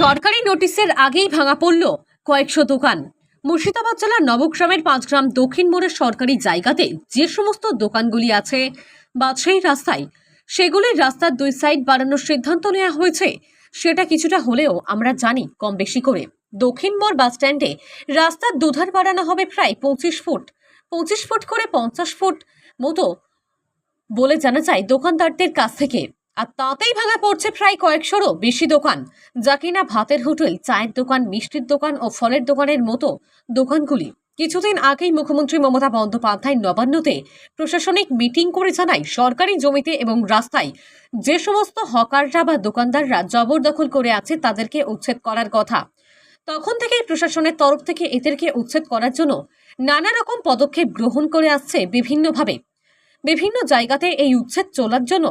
সরকারি নোটিশের আগেই ভাঙা পড়ল কয়েকশো দোকান। মুর্শিদাবাদ জেলার নবগ্রামের পাঁচগ্রাম দক্ষিণ মোড়ের সরকারি জায়গাতে যে সমস্ত দোকানগুলি আছে বা সেই রাস্তায় সেগুলির রাস্তার দুই সাইড বাড়ানোর সিদ্ধান্ত নেওয়া হয়েছে। সেটা কিছুটা হলেও আমরা জানি কম বেশি করে। দক্ষিণ মোড় বাস স্ট্যান্ডে রাস্তার দুধার বাড়ানো হবে প্রায় পঁচিশ ফুট। পঁচিশ ফুট করে পঞ্চাশ ফুট মতো বলে জানা যায়, দোকানদারদের কাছ থেকে। আর তাতেই ভাঙা পড়ছে প্রায় কয়েকশোরও বেশি দোকান, যা কিনা ভাতের হোটেল, চায়ের দোকান, মিষ্টির দোকান ও ফলের দোকানের মতো দোকানগুলি। কিছুদিন আগেই মুখ্যমন্ত্রী মমতা বন্দ্যোপাধ্যায় নবান্নতে প্রশাসনিক মিটিং করে জানায়, সরকারি জমিতে এবং রাস্তায় যে সমস্ত হকাররা বা দোকানদাররা জবরদখল করে আছে, তাদেরকে উচ্ছেদ করার কথা। তখন থেকেই প্রশাসনের তরফ থেকে এদেরকে উচ্ছেদ করার জন্য নানা রকম পদক্ষেপ গ্রহণ করে আসছে বিভিন্নভাবে। বিভিন্ন জায়গাতে এই উচ্ছেদ চলার জন্য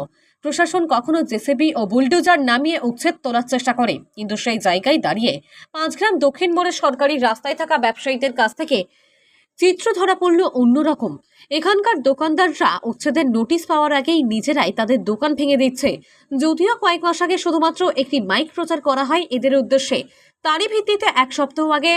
প্রশাসন কখনো জেসিবি ও বুলডোজার নামিয়ে উচ্ছেদ তোলার চেষ্টা করে। কিন্তু সেই জায়গায় দাঁড়িয়ে পাঁচগ্রাম দক্ষিণ মোড়ের সরকারি রাস্তায় থাকা ব্যবসায়ীদের কাছ থেকে চিত্র ধরা পড়ল অন্যরকম। এখানকার দোকানদাররা উচ্ছেদের নোটিশ পাওয়ার আগেই নিজেরাই তাদের দোকান ভেঙে দিচ্ছে। যদিও কয়েক মাস আগে শুধুমাত্র একটি মাইক প্রচার করা হয় এদের উদ্দেশ্যে। তারই ভিত্তিতে এক সপ্তাহ আগে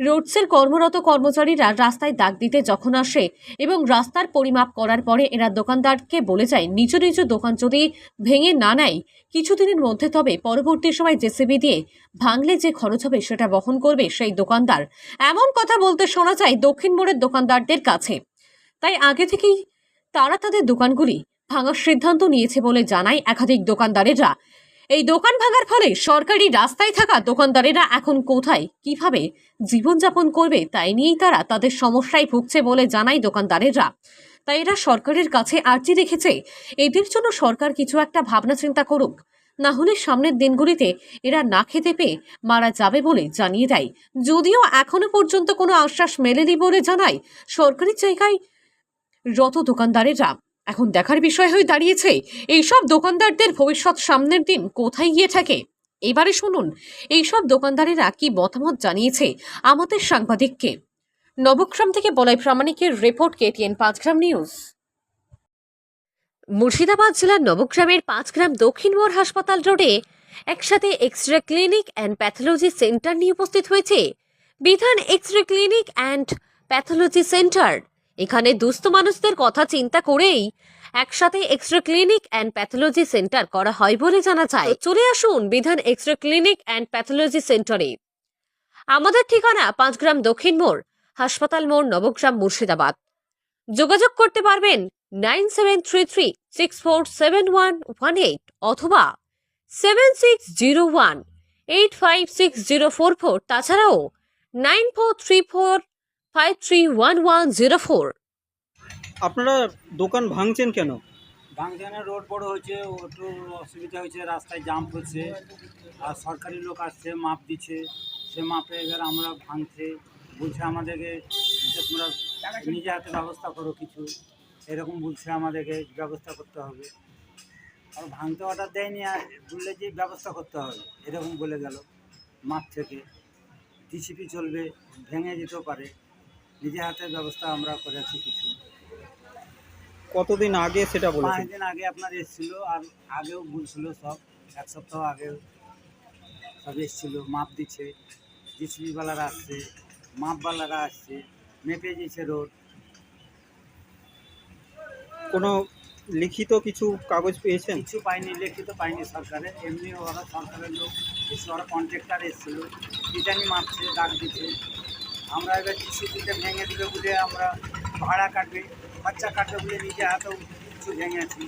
রোডসের কর্মরত কর্মচারীরা রাস্তায় দাগ দিতে যখন আসে এবং রাস্তার পরিমাপ করার পরে এরা দোকানদারকে বলে যায় নিজ নিজ দোকান যদি ভেঙে না নেয়, কিছুদিনের মধ্যে তবে পরবর্তী সময় জেসিবি দিয়ে ভাঙলে যে খরচ হবে সেটা বহন করবে সেই দোকানদার। এমন কথা বলতে শোনা যায় দক্ষিণ মোড়ের দোকানদারদের কাছে। তাই আগে থেকেই তারা তাদের দোকানগুলি ভাঙার সিদ্ধান্ত নিয়েছে বলে জানায় একাধিক দোকানদারেরা। এই দোকান ভাঙার ফলে সরকারি রাস্তায় থাকা দোকানদারেরা এখন কোথায়? কীভাবে জীবনযাপন করবে? তাই নিয়েই তারা তাদের সমস্যায় ভুগছে বলে জানায় দোকানদারেরা। তাই এরা সরকারের কাছে আর্জি রেখেছে। এদের জন্য সরকার কিছু একটা ভাবনা চিন্তা করুক। না হলে সামনের দিনগুলিতে এরা না খেতে পেয়ে মারা যাবে বলে জানিয়ে দেয়। যদিও এখনও পর্যন্ত কোনো আশ্বাস মেলেনি বলে জানায় সরকারি জায়গায় রত দোকানদারেরা। এখন দেখার বিষয় হয়ে দাঁড়িয়েছে, এইসব দোকানদারদের ভবিষ্যৎ সামনের দিন কোথায় গিয়ে থাকে? এবারে শুনুন, এইসব দোকানদারেরা কি মতামত জানিয়েছে আমাদের সাংবাদিককে? নবগ্রাম থেকে Balai প্রামাণিকের report, KTN Panchgram news. Murshidabad জেলার নবগ্রামের পাঁচগ্রাম দক্ষিণ মোড় হাসপাতাল রোডে একসাথে X ray clinic and pathology centre নিয়ে উপস্থিত হয়েছে। বিধান X ray clinic and pathology centre এখানে দুস্থ মানুষদের কথা চিন্তা করেই একসাথে X ray clinic and pathology centre করা হয় বলে জানা যায়। চলে আসুন বিধান X ray clinic and pathology সেন্টারে। আমাদের ঠিকানা পাঁচগ্রাম দক্ষিণ মোড়, হাসপাতাল মোড়, নবগ্রাম, মুর্শিদাবাদ। যোগাযোগ করতে পারবেন nine seven three three six four seven one one eight অথবা seven six zero one eight five six zero four four. তাছাড়াও nine four three four five three one one zero four আপনারা দোকান ভাঙছেন কেন? ভাঙখানে রোড বড় হয়েছে একটু অসুবিধা হয়েছে রাস্তায় জাম পড়ছে। আর সরকারি লোক আসছে মাপ দিচ্ছে। সে মাপে এবার আমরা ভাঙছে। বলছে আমাদেরকে যে তোমরা নিজে হাতে ব্যবস্থা করো কিছু। এরকম বলছে আমাদেরকে ব্যবস্থা করতে হবে। আর ভাঙতে অর্ডার দেয়নি আর বললে যে ব্যবস্থা করতে হবে। এরকম বলে গেল মাপ থেকে। ডিসিপি চলবে ভেঙে যেতেও পারে। নিজে হাতে ব্যবস্থা আমরা করেছি কিছু। কতদিন আগে সেটা পাঁচ বলেছেন দিন আগে আপনার এসেছিল আর আগেও বলছিল সব। এক সপ্তাহ আগেও সব এসেছিল মাপ দিচ্ছে জিসিবিওয়ালারা আসছে মাপওয়ালারা আসছে মেপে দিয়েছে রোড। কোনো লিখিত কিছু কাগজ পেয়েছেন? কিছু পাইনি লিখিত পাইনি সরকারে। এমনি ওরা সরকারের লোক এসে ওরা কন্ট্রাক্টার এসেছিল। পিটানি মাপছে ডাক দিচ্ছে। আমরা এবার জিসিবিতে ভেঙে দিবে বলে আমরা ভাড়া কাটবে খরচা কাটবে বলে নিজে হাতেও কিছু ভেঙেছি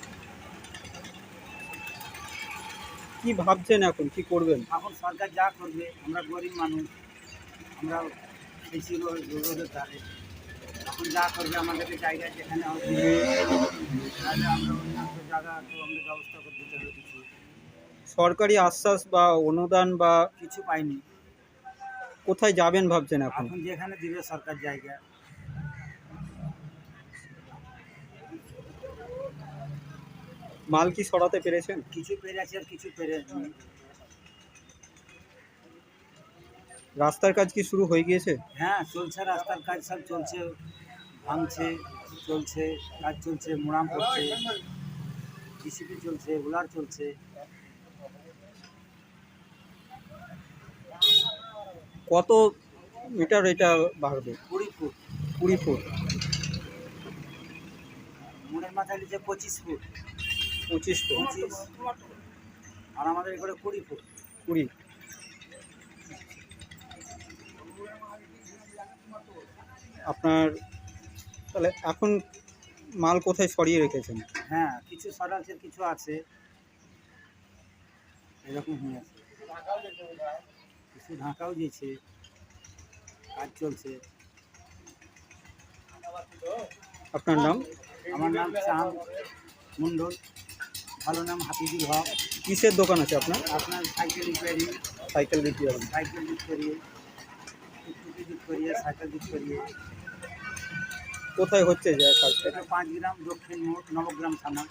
কি ভাবছেন এখন? কি করবেন? এখন সরকার যা করবে আমরা গরিব মানুষ আমরা বেশি রোদের ধারে এখন যা করবে আমাদেরকে জায়গা যেখানে হবে তাহলে আমরা অন্যান্য জায়গা তো আমরা ব্যবস্থা করে দিতে হবে কিছু। সরকারি আশ্বাস বা অনুদান বা কিছু পাইনি। কোথায় যাবেন ভাবছেন এখন? এখন যেখানে দিবে সরকার জায়গা। মাল কি সরাতে পেরেছেন? কিছু পেরেছে আর কিছু পেরেনি। রাস্তার কাজ কি শুরু হয়ে গিয়েছে? হ্যাঁ চলছে রাস্তার কাজ সব চলছে ভাঙছে চলছে কাজ চলছে মোড়াম করছে ডিসিপি চলছে ওলার চলছে। কত মিটার এটা বাড়বে? কুড়ি ফুট। কুড়ি ফুট। মোড়ের মাথায় নিচে পঁচিশ ফুট। পঁচিশ ফুট। পঁচিশ। আর আমাদের এখানে কুড়ি ফুট। কুড়ি। আপনার তাহলে এখন মাল কোথায় সরিয়ে রেখেছেন? হ্যাঁ কিছু সরাচ্ছে কিছু আছে। এরকম হয়ে আছে। কিছু ঢাকাও দিয়েছে কাজ চলছে। আপনার নাম? আমার নাম চাঁদ মণ্ডল ভালো নাম হাফিজুল হক। কিসের দোকান আছে আপনার? আপনার সাইকেল রিপেয়ারিং। সাইকেল করেন সাইকেল দিক করিয়ে টুকটুকি করিয়ে সাইকেল দিক করিয়ে। কোথায় হচ্ছে যে কাজটা এটা পাঁচ গ্রাম দক্ষিণ মোট নবগ্রাম থানা।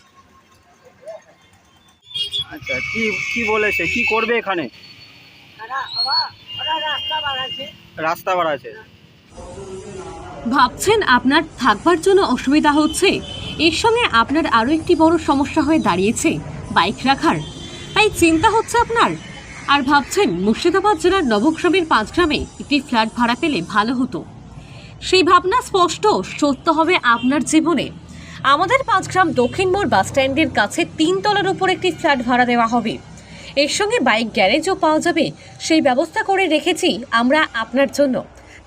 আচ্ছা কি কি বলেছে? কি করবে এখানে? রাস্তা বাড়াচ্ছে। ভাবছেন আপনার থাকবার জন্য অসুবিধা হচ্ছে? এর সঙ্গে আপনার আরও একটি বড় সমস্যা হয়ে দাঁড়িয়েছে বাইক রাখার। তাই চিন্তা হচ্ছে আপনার? আর ভাবছেন মুর্শিদাবাদ জেলার নবগ্রামের পাঁচ গ্রামে একটি ফ্ল্যাট ভাড়া পেলে ভালো হতো। সেই ভাবনা স্পষ্ট সত্য হবে আপনার জীবনে। আমাদের পাঁচগ্রাম দক্ষিণ মোড় বাস স্ট্যান্ডের কাছে তিন তলার উপর একটি ফ্ল্যাট ভাড়া দেওয়া হবে। এর সঙ্গে বাইক গ্যারেজও পাওয়া যাবে। সেই ব্যবস্থা করে রেখেছি আমরা আপনার জন্য।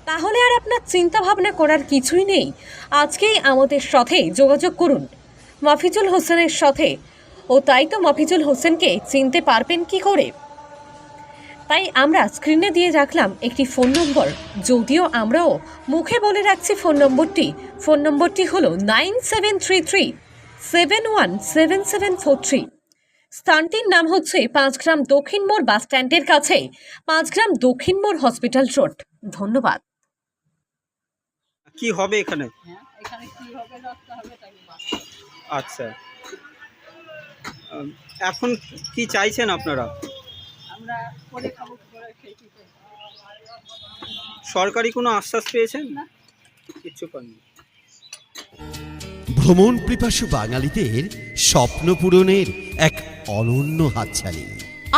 তাহলে আর আপনার চিন্তা ভাবনা করার কিছুই নেই। আজকেই আমাদের সাথে যোগাযোগ করুন। মাফিজুল হোসেনের সাথে। ও তাই তো মাফিজুল হোসেনকে চিনতে পারবেন কি করে? তাই আমরা স্ক্রিনে দিয়ে রাখলাম একটি ফোন নম্বর যদিও আমরাও মুখে বলে রাখছি ফোন নম্বরটি ফোন নম্বরটি হলো nine seven three three seven one seven seven four three স্থানটির নাম হচ্ছে পাঁচগ্রাম দক্ষিণ মোড় বাস স্ট্যান্ডের কাছে পাঁচগ্রাম দক্ষিণ মোড় হসপিটাল রোড। ধন্যবাদ। কি হবে এখানে? হ্যাঁ এখানে কি হবে রাস্তা হবে তাই আচ্ছা। এখন কি চাইছেন আপনারা? সরকারি কোনো আশ্বাস পেয়েছেন? কিচ্ছু পাননি ভ্রমণ পিপাসু বাঙালিদের স্বপ্ন পূরণের এক অনন্য হাতছানি।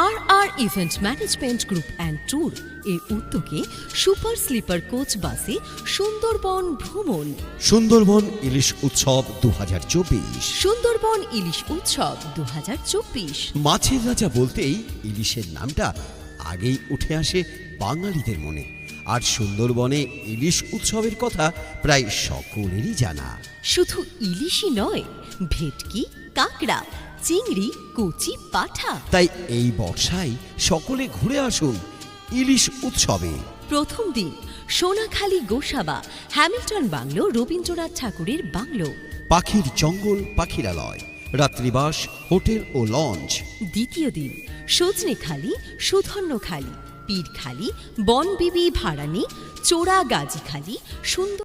R R event management group and tour এর উদ্যোগে সুপার স্লিপার কোচ বাসে সুন্দরবন ভ্রমণ। সুন্দরবন ইলিশ উৎসব দু সুন্দরবন ইলিশ উৎসব দু মাছের রাজা বলতেই ইলিশের নামটা আগেই উঠে আসে বাঙালিদের মনে। আর সুন্দরবনে ইলিশ উৎসবের কথা প্রায় সকলেরই জানা। শুধু ইলিশই নয় ভেটকি কাঁকড়া চিংড়ি কচি পাঠা। তাই এই বর্ষায় সকলে ঘুরে আসুন ইলিশ উৎসবে। প্রথম দিন সোনাখালী গোসাবা হ্যামিল্টন বাংলো রবীন্দ্রনাথ ঠাকুরের বাংলো। পাখির জঙ্গল পাখিরালয় রাত্রিবাস হোটেল ও লঞ্চ। দ্বিতীয় দিন সজনেখালি সুধন্যখালি পীরখালি বনবিবি ভাড়ানি চোরা গাজীখালি সুন্দর